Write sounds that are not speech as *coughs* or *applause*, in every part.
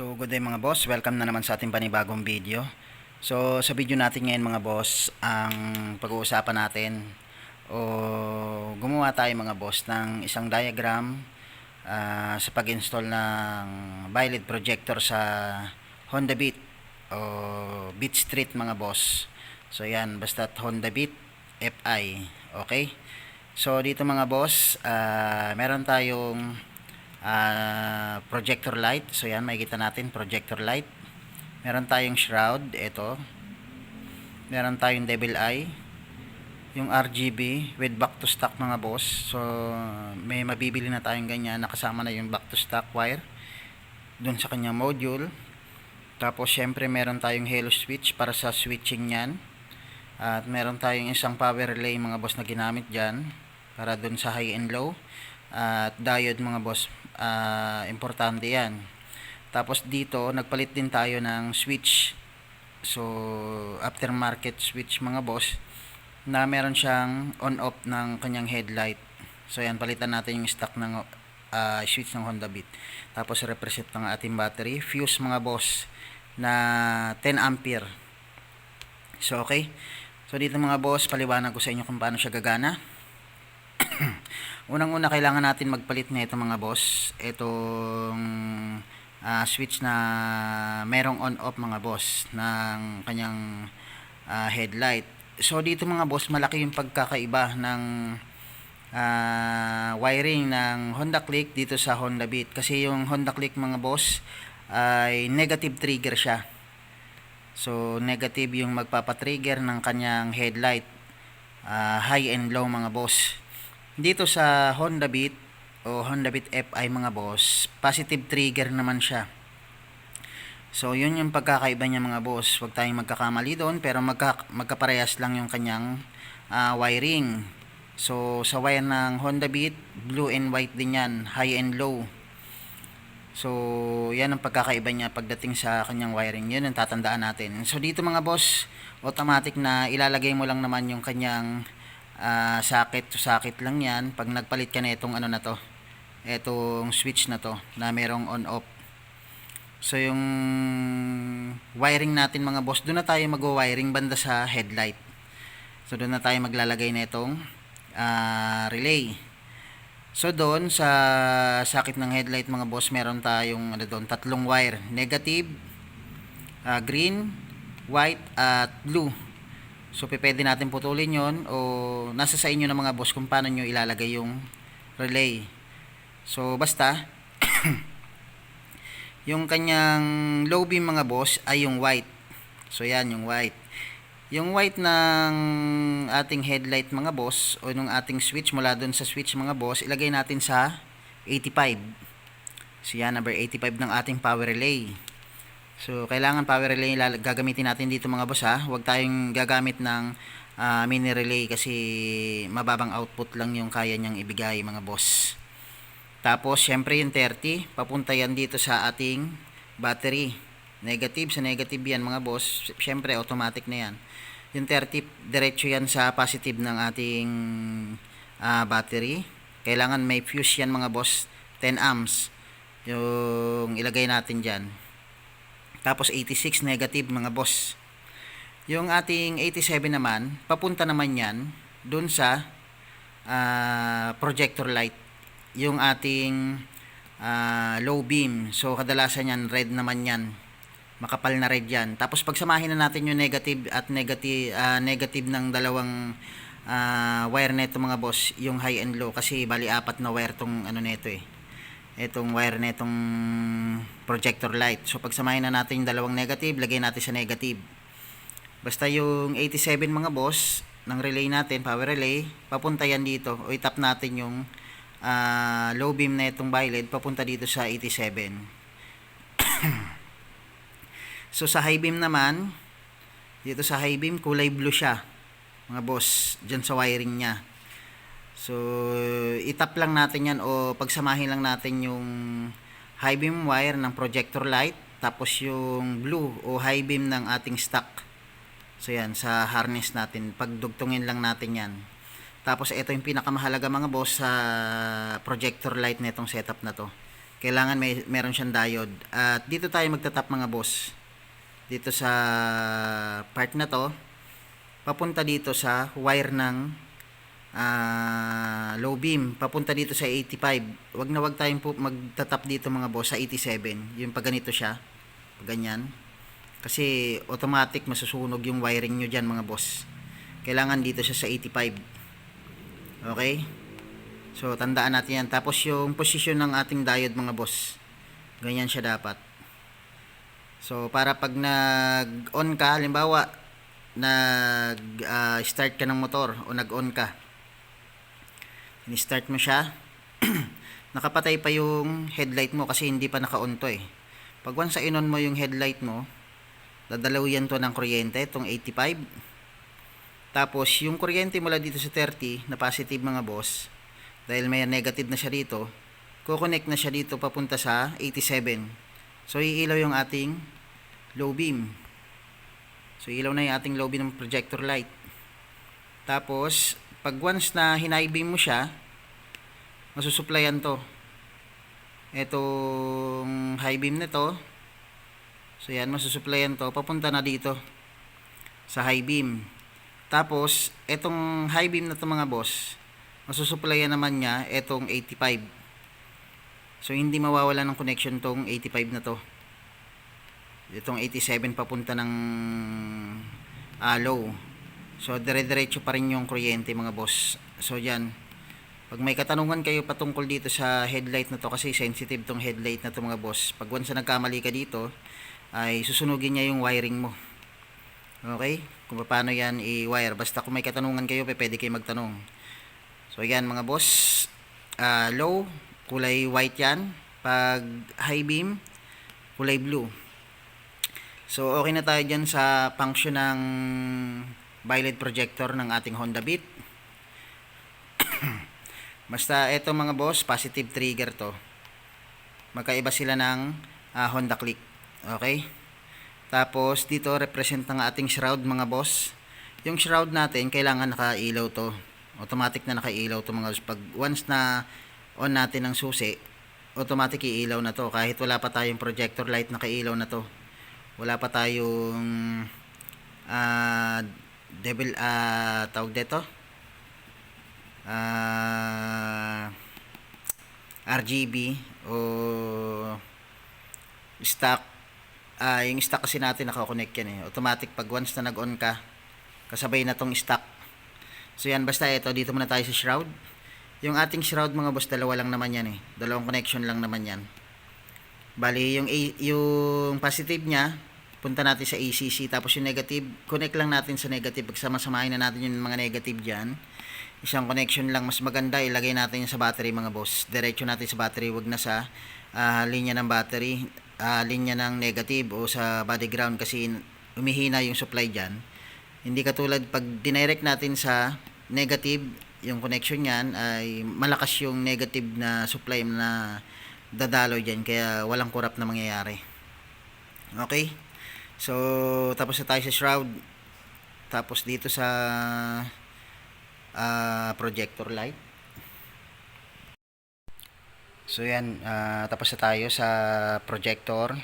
So good day mga boss, welcome na naman sa ating panibagong video. So sa video natin ngayon mga boss, ang pag-uusapan natin o gumawa tayo mga boss ng isang diagram ah, sa pag-install ng Violet projector sa Honda Beat o Beat Street mga boss. So yan, basta Honda Beat FI, okay? So dito mga boss, ah, meron tayong ah, projector light. So yan, makikita natin projector light. Meron tayong shroud, ito. Meron tayong devil eye. Yung RGB with back to stock mga boss. So may mabibili na tayong ganyan. Nakasama na yung back to stock wire dun sa kanyang module. Tapos syempre meron tayong halo switch para sa switching niyan. At meron tayong isang power relay mga boss na ginamit dyan para dun sa high and low. At diode mga boss, ah, importante yan. Tapos dito, nagpalit din tayo ng switch. So, aftermarket switch mga boss na meron siyang on-off ng kanyang headlight. So, yan, palitan natin yung stock ng ah, switch ng Honda Beat. Tapos, represent ng ating battery. Fuse mga boss na 10 ampere. So, okay. So, dito mga boss, paliwanag ko sa inyo kung paano siya gagana. *coughs* Unang-una, kailangan natin magpalit na ito mga boss. Itong ah, switch na merong on-off mga boss ng kanyang ah, headlight. So, dito mga boss, malaki yung pagkakaiba ng ah, wiring ng Honda Click dito sa Honda Beat. Kasi yung Honda Click mga boss ay negative trigger siya. So, negative yung magpapatrigger ng kanyang headlight. ah, high and low mga boss. Dito sa Honda Beat o Honda Beat FI mga boss, positive trigger naman siya. So, yun yung pagkakaiba niya mga boss. Huwag tayong magkakamali doon, pero magka, magkaparehas lang yung kanyang ah, wiring. So, sa wire ng Honda Beat, blue and white din yan, high and low. So, yan ang pagkakaiba niya pagdating sa kanyang wiring. Yun ang tatandaan natin. So, dito mga boss, automatic na ilalagay mo lang naman yung kanyang ah, socket to socket lang yan. Pag nagpalit ka na itong ano na to, itong switch na to, na merong on-off. So, yung wiring natin mga boss, doon na tayo mag-wiring banda sa headlight. So, doon na tayo maglalagay na itong ah, relay. So doon sa sakit ng headlight mga boss, meron tayong ano doon, tatlong wire, negative, ah, green, white at blue. So pwede natin putulin 'yon o nasa sa inyo na mga boss kung paano nyo ilalagay yung relay. So basta *coughs* yung kanyang low beam mga boss ay yung white. So yan yung white. Yung white ng ating headlight mga boss o nung ating switch mula doon sa switch mga boss, ilagay natin sa 85. So yan, number 85 ng ating power relay. So kailangan power relay gagamitin natin dito mga boss ha. Huwag tayong gagamit ng ah, mini relay kasi mababang output lang yung kaya niyang ibigay mga boss. Tapos syempre yung 30, papunta yan dito sa ating battery. Negative sa negative yan mga boss. Syempre automatic na yan. Yung 30 diretso yan sa positive ng ating ah, battery. Kailangan may fuse yan mga boss. 10 amps. Yung ilagay natin dyan. Tapos 86 negative mga boss. Yung ating 87 naman, papunta naman yan dun sa ah, projector light. Yung ating ah, low beam. So kadalasan yan red naman yan makapal na red yan. Tapos pagsamahin na natin yung negative at negative ah, negative ng dalawang ah, wire nito mga boss, yung high and low kasi bali apat na wire tong ano nito eh. Itong wire nitong projector light. So pagsamahin na natin yung dalawang negative, lagay natin sa negative. Basta yung 87 mga boss ng relay natin, power relay, papunta yan dito o itap natin yung ah, low beam na itong violet papunta dito sa 87. *coughs* So sa high beam naman, dito sa high beam kulay blue siya. Mga boss, diyan sa wiring niya. So itap lang natin 'yan o pagsamahin lang natin yung high beam wire ng projector light tapos yung blue o high beam ng ating stock. So yan sa harness natin, pagdugtungin lang natin 'yan. Tapos ito yung pinakamahalaga mga boss sa projector light nitong setup na to. kailangan may meron siyang diode. At dito tayo magtatap mga boss. Dito sa part na to, papunta dito sa wire ng ah, low beam, papunta dito sa 85. Wag na wag tayong po magtatap dito mga boss sa 87. Yung pag ganito siya, pag ganyan. Kasi automatic masusunog yung wiring nyo dyan mga boss. Kailangan dito siya sa 85. Okay? So, tandaan natin yan. Tapos yung position ng ating diode mga boss. Ganyan siya dapat. So, para pag nag-on ka, halimbawa, nag-start ka ng motor o nag-on ka. Ni-start mo siya. *clears throat* nakapatay pa yung headlight mo kasi hindi pa naka-on to eh. Pag once sa inon mo yung headlight mo, dadalawian to ng kuryente, itong 85. Tapos, yung kuryente mula dito sa 30 na positive mga boss, dahil may negative na siya dito, kukonect na siya dito papunta sa 87. So, iilaw yung ating low beam. So, ilaw na yung ating low beam ng projector light. Tapos, pag once na beam mo siya, masusuplayan to. Itong high beam nito, so yan, masusuplayan to, papunta na dito sa high beam. Tapos, itong high beam na to mga boss, masusuplayan naman niya itong 85. So, hindi mawawala ng connection tong 85 na to. Itong 87 papunta ng ah, low. So, dire-diretso pa rin yung kuryente mga boss. So, yan. Pag may katanungan kayo patungkol dito sa headlight na to, kasi sensitive tong headlight na to mga boss. Pag once na nagkamali ka dito, ay susunugin niya yung wiring mo. Okay? Kung paano yan i-wire. Basta kung may katanungan kayo, pwede kayo magtanong. So, yan mga boss. Ah, low, kulay white yan. Pag high beam, kulay blue. So, okay na tayo dyan sa function ng violet projector ng ating Honda Beat. *coughs* Basta ito mga boss, positive trigger to. Magkaiba sila ng ah, Honda Click. Okay? Tapos dito represent ng ating shroud mga boss. Yung shroud natin kailangan nakailaw to. Automatic na nakailaw to mga boss. Pag once na on natin ang susi, automatic iilaw na to kahit wala pa tayong projector light nakailaw na to. Wala pa tayong ah devil ah tawag dito? Ah RGB o stock. Ah yung stock kasi natin nakakonect yan eh. Automatic pag once na nag-on ka kasabay na tong stock. So yan basta ito dito muna tayo sa shroud. Yung ating shroud mga boss dalawa lang naman yan eh. Dalawang connection lang naman yan. Bali yung yung positive niya punta natin sa ACC tapos yung negative connect lang natin sa negative. Pagsama-samahin na natin yung mga negative diyan isang connection lang mas maganda ilagay natin sa battery mga boss. Diretso natin sa battery wag na sa ah, linya ng battery ah, linya ng negative o sa body ground kasi umihina yung supply diyan hindi katulad pag dinirect natin sa negative yung connection niyan ay malakas yung negative na supply na dadalo diyan kaya walang kurap na mangyayari. Okay So, tapos na tayo sa shroud. Tapos dito sa ah, projector light. So, yan. ah, tapos na tayo sa projector,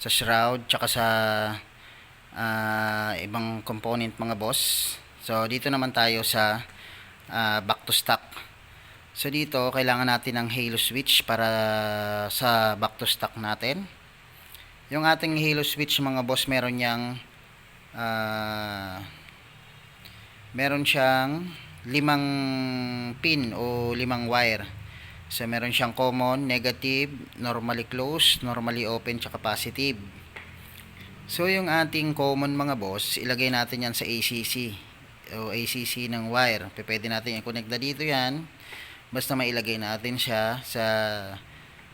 sa shroud, tsaka sa ah, ibang component mga boss. So, dito naman tayo sa ah, back to stock. So, dito, kailangan natin ng halo switch para sa back to stock natin. Yung ating halo switch mga boss meron niyang ah, meron siyang limang pin o limang wire. So meron siyang common, negative, normally closed, normally open, tsaka positive. So yung ating common mga boss, ilagay natin yan sa ACC o ACC ng wire. Pwede natin i-connect na dito yan. Basta mailagay natin siya sa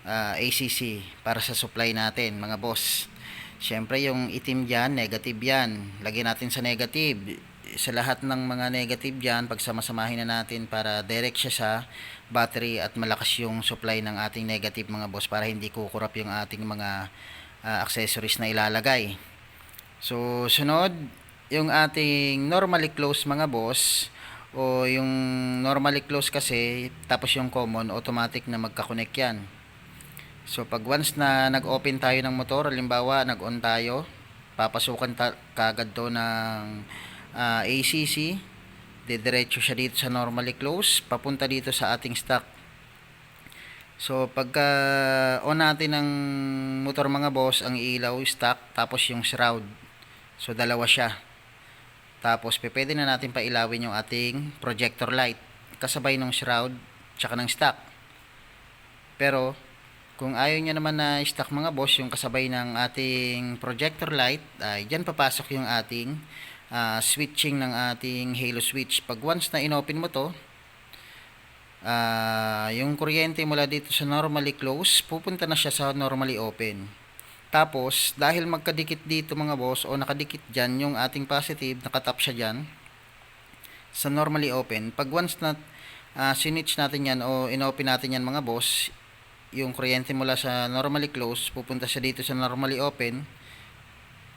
ah, ACC para sa supply natin mga boss. Syempre yung itim dyan negative yan. Lagyan natin sa negative. Sa lahat ng mga negative dyan pagsamasamahin na natin para direct siya sa battery at malakas yung supply ng ating negative mga boss para hindi kukurap yung ating mga ah, accessories na ilalagay. So sunod yung ating normally close mga boss o yung normally close kasi tapos yung common automatic na magka-connect yan So pag once na nag-open tayo ng motor, halimbawa nag-on tayo, papasukan ta- kagad to ng ah, ACC, didiretso siya dito sa normally close, papunta dito sa ating stock. So pagka on natin ng motor mga boss, ang ilaw stock tapos yung shroud. So dalawa siya. Tapos pwede na natin pailawin yung ating projector light kasabay ng shroud tsaka ng stock. Pero kung ayaw niya naman na stock mga boss yung kasabay ng ating projector light ay diyan papasok yung ating ah, switching ng ating halo switch. Pag once na inopen mo to, ah, yung kuryente mula dito sa normally close, pupunta na siya sa normally open. Tapos, dahil magkadikit dito mga boss, o nakadikit dyan yung ating positive, nakatap siya dyan, sa normally open, pag once na uh, sinitch natin yan o inopen natin yan mga boss, yung kuryente mula sa normally close, pupunta siya dito sa normally open,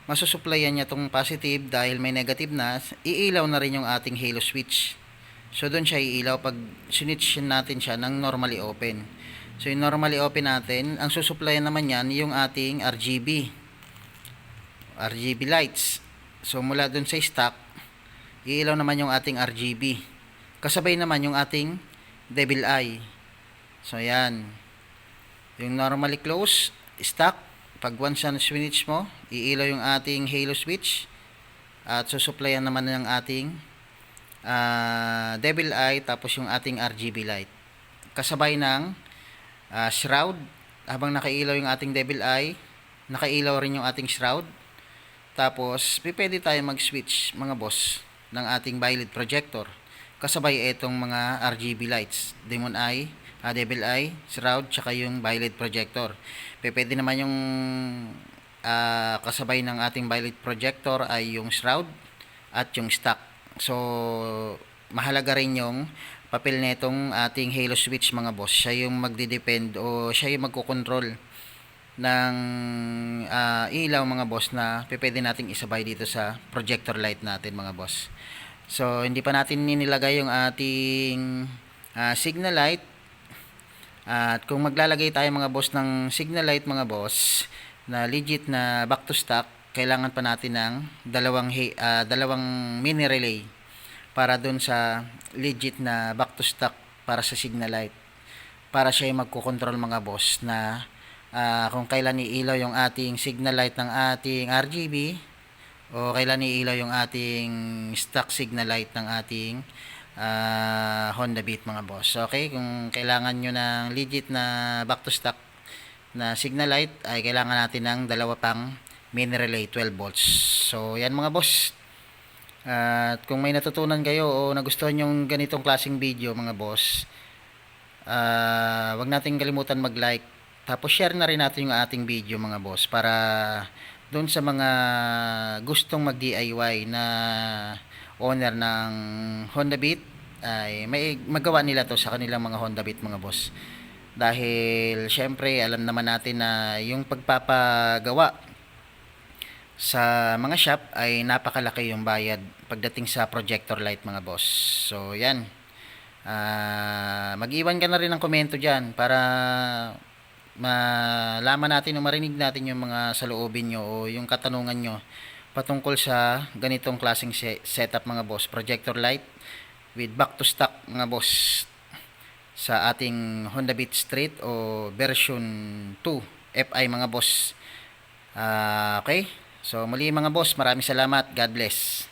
masusupplyan niya tong positive dahil may negative na, iilaw na rin yung ating halo switch. So doon siya iilaw pag sinitch natin siya ng normally open. So yung normally open natin, ang susupplyan naman yan yung ating RGB. RGB lights. So mula doon sa stock, iilaw naman yung ating RGB. Kasabay naman yung ating devil eye. So yan. Yung normally close, stock, pag once na switch mo, iilaw yung ating halo switch at susupplyan naman ng ating ah, devil eye tapos yung ating RGB light. Kasabay ng ah, shroud habang nakailaw yung ating devil eye, nakailaw rin yung ating shroud. Tapos, pwede tayo mag-switch mga boss ng ating violet projector. Kasabay itong mga RGB lights, demon eye, ah, devil eye, shroud, tsaka yung violet projector. Pwede naman yung ah, kasabay ng ating violet projector ay yung shroud at yung stock. So, mahalaga rin yung papel nitong ating halo switch mga boss. Siya yung magdidepend o siya yung magkocontrol ng ah, ilaw mga boss na pwede nating isabay dito sa projector light natin mga boss. So, hindi pa natin ninilagay yung ating ah, signal light. At kung maglalagay tayo mga boss ng signal light mga boss na legit na back to stock, kailangan pa natin ng dalawang ah, dalawang mini relay para dun sa legit na back to stock para sa signal light. Para siya yung magkocontrol mga boss na ah, kung kailan iilaw yung ating signal light ng ating RGB o kailan iilaw yung ating stock signal light ng ating ah, Honda Beat mga boss. Okay, kung kailangan nyo ng legit na back to stock na signal light ay kailangan natin ng dalawa pang mini relay 12 volts. So yan mga boss. At kung may natutunan kayo o nagustuhan yung ganitong klaseng video mga boss, ah wag nating kalimutan mag-like. Tapos share na rin natin yung ating video mga boss para doon sa mga gustong mag-DIY na owner ng Honda Beat ay may magawa nila to sa kanilang mga Honda Beat mga boss. Dahil syempre alam naman natin na yung pagpapagawa sa mga shop ay napakalaki yung bayad pagdating sa projector light mga boss. So yan. Ah, mag-iwan ka na rin ng komento diyan para malaman natin o marinig natin yung mga saloobin nyo o yung katanungan nyo patungkol sa ganitong klaseng se- setup mga boss. Projector light with back to stock mga boss sa ating Honda Beat Street o version 2 FI mga boss. Ah, okay? So muli mga boss, maraming salamat. God bless.